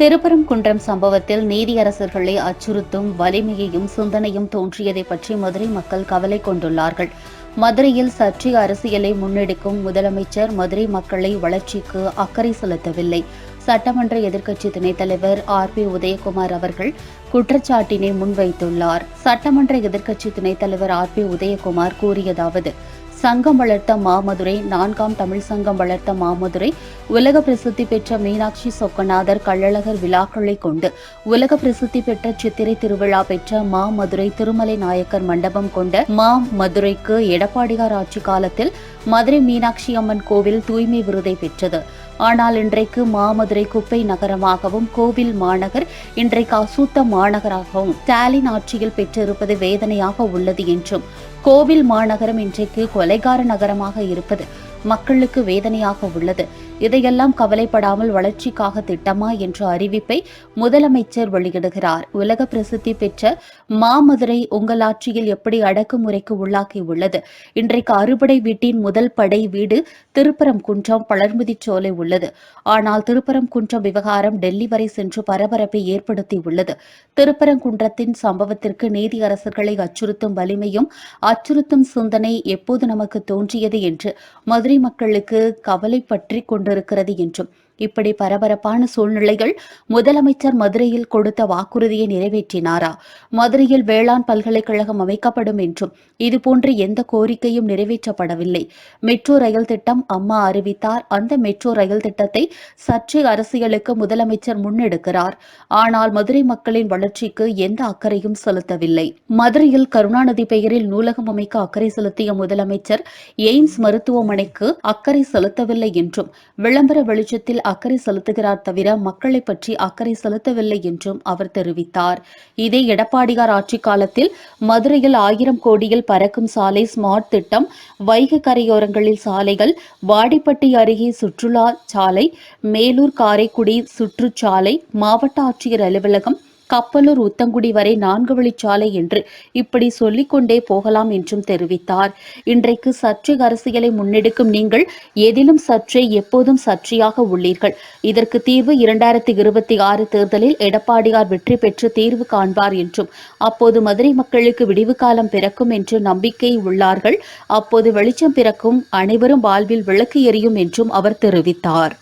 திருப்பரங்குன்றம் சம்பவத்தில் நீதியரசர்களை அச்சுறுத்தும் வலிமையையும் சிந்தனையும் தோன்றியதை பற்றி மதுரை மக்கள் கவலை கொண்டுள்ளார்கள். மதுரையில் சர்ச்சை அரசியலை முன்னெடுக்கும் முதலமைச்சர் மதுரை மக்களை வளர்ச்சிக்கு அக்கறை செலுத்தவில்லை. சட்டமன்ற எதிர்க்கட்சி துணைத் தலைவர் ஆர் பி உதயகுமார் அவர்கள் குற்றச்சாட்டினை முன்வைத்துள்ளார். சட்டமன்ற எதிர்க்கட்சி துணைத் தலைவர் ஆர் பி உதயகுமார் கூறியதாவது சங்கம் வளர்த்த மாமதுரை நான்காம் தமிழ் சங்கம் வளர்த்த மாமதுரை உலக பிரசித்தி பெற்ற மீனாட்சி சொக்கநாதர் கள்ளழகர் விழாக்களை கொண்டு உலக பிரசித்தி பெற்ற சித்திரை திருவிழா பெற்ற மாமதுரை திருமலை நாயக்கர் மண்டபம் கொண்ட மா மதுரைக்கு எடப்பாடியார் ஆட்சி காலத்தில் மதுரை மீனாட்சி அம்மன் கோவில் தூய்மை விருதை பெற்றது. ஆனால் இன்றைக்கு மாமதுரை குப்பை நகரமாகவும் கோவில் மாநகர் இன்றைக்கு அசுத்த மாநகராகவும் ஸ்டாலின் ஆட்சியில் பெற்றிருப்பது வேதனையாக உள்ளது என்றும் கோவில் மாநகரம் இன்றைக்கு கொலைகார நகரமாக இருப்பது மக்களுக்கு வேதனையாக உள்ளது. இதையெல்லாம் கவலைப்படாமல் வளர்ச்சிக்காக திட்டமா என்ற அறிவிப்பை முதலமைச்சர் வெளியிடுகிறார். உலக பிரசித்தி பெற்ற மாமதுரை உங்கள் ஆட்சியில் எப்படி அடக்குமுறைக்கு உள்ளாக்கியுள்ளது இன்றைக்கு அறுபடை வீட்டின் முதல் படை வீடு திருப்பரங்குன்றம் பளர்முதிச்சோலை உள்ளது. ஆனால் திருப்பரங்குன்றம் விவகாரம் டெல்லி வரை சென்று பரபரப்பை ஏற்படுத்தி உள்ளது. திருப்பரங்குன்றத்தின் சம்பவத்திற்கு நீதியரசர்களை அச்சுறுத்தும் வலிமையும் அச்சுறுத்தும் சிந்தனை எப்போது நமக்கு தோன்றியது என்று மதுரை மதுரை மக்களுக்கு கவலை பற்றி கொண்டிருக்கிறது என்றும் இப்படி பரபரப்பான சூழ்நிலைகள் முதலமைச்சர் மதுரையில் கொடுத்த வாக்குறுதியை நிறைவேற்றினாரா? மதுரையில் வேளாண் பல்கலைக்கழகம் அமைக்கப்படும் என்றும் இதுபோன்ற எந்த கோரிக்கையும் நிறைவேற்றப்படவில்லை. மெட்ரோ ரயில் திட்டம் அம்மா அறிவித்தார். அந்த மெட்ரோ ரயில் திட்டத்தை சர்ச்சை அரசியலுக்கு முதலமைச்சர் முன்னெடுக்கிறார். ஆனால் மதுரை மக்களின் வளர்ச்சிக்கு எந்த அக்கறையும் செலுத்தவில்லை. மதுரையில் கருணாநிதி பெயரில் நூலகம் அமைக்க அக்கறை செலுத்திய முதலமைச்சர் எய்ம்ஸ் மருத்துவமனைக்கு அக்கறை செலுத்தவில்லை என்றும் விளம்பர வெளிச்சத்தில் அக்கறை செலுத்துகிறார் தவிர மக்களை பற்றி அக்கறை செலுத்தவில்லை என்றும் அவர் தெரிவித்தார். இதே எடப்பாடியார் ஆட்சி காலத்தில் மதுரையில் ஆயிரம் கோடியில் பறக்கும் சாலை ஸ்மார்ட் திட்டம் வைகை கரையோரங்களில் சாலைகள் வாடிப்பட்டி அருகே சுற்றுலா சாலை மேலூர் காரைக்குடி சுற்றுச்சாலை மாவட்ட ஆட்சியர் அலுவலகம் கப்பலூர் உத்தங்குடி வரை நான்கு வழிச்சாலை என்று இப்படி சொல்லிக்கொண்டே போகலாம் என்றும் தெரிவித்தார். இன்றைக்கு சர்ச்சை அரசியலை முன்னெடுக்கும் நீங்கள் எதிலும் சர்ச்சை எப்போதும் சர்ச்சையாக உள்ளீர்கள். இதற்கு தீர்வு இரண்டாயிரத்தி இருபத்தி ஆறு தேர்தலில் எடப்பாடியார் வெற்றி பெற்று தீர்வு காண்பார் என்றும் அப்போது மதுரை மக்களுக்கு விடிவு காலம் பிறக்கும் என்று நம்பிக்கை உள்ளார்கள். அப்போது வெளிச்சம் பிறக்கும் அனைவரும் வாழ்வில் விளக்கு எரியும் என்றும் அவர் தெரிவித்தார்.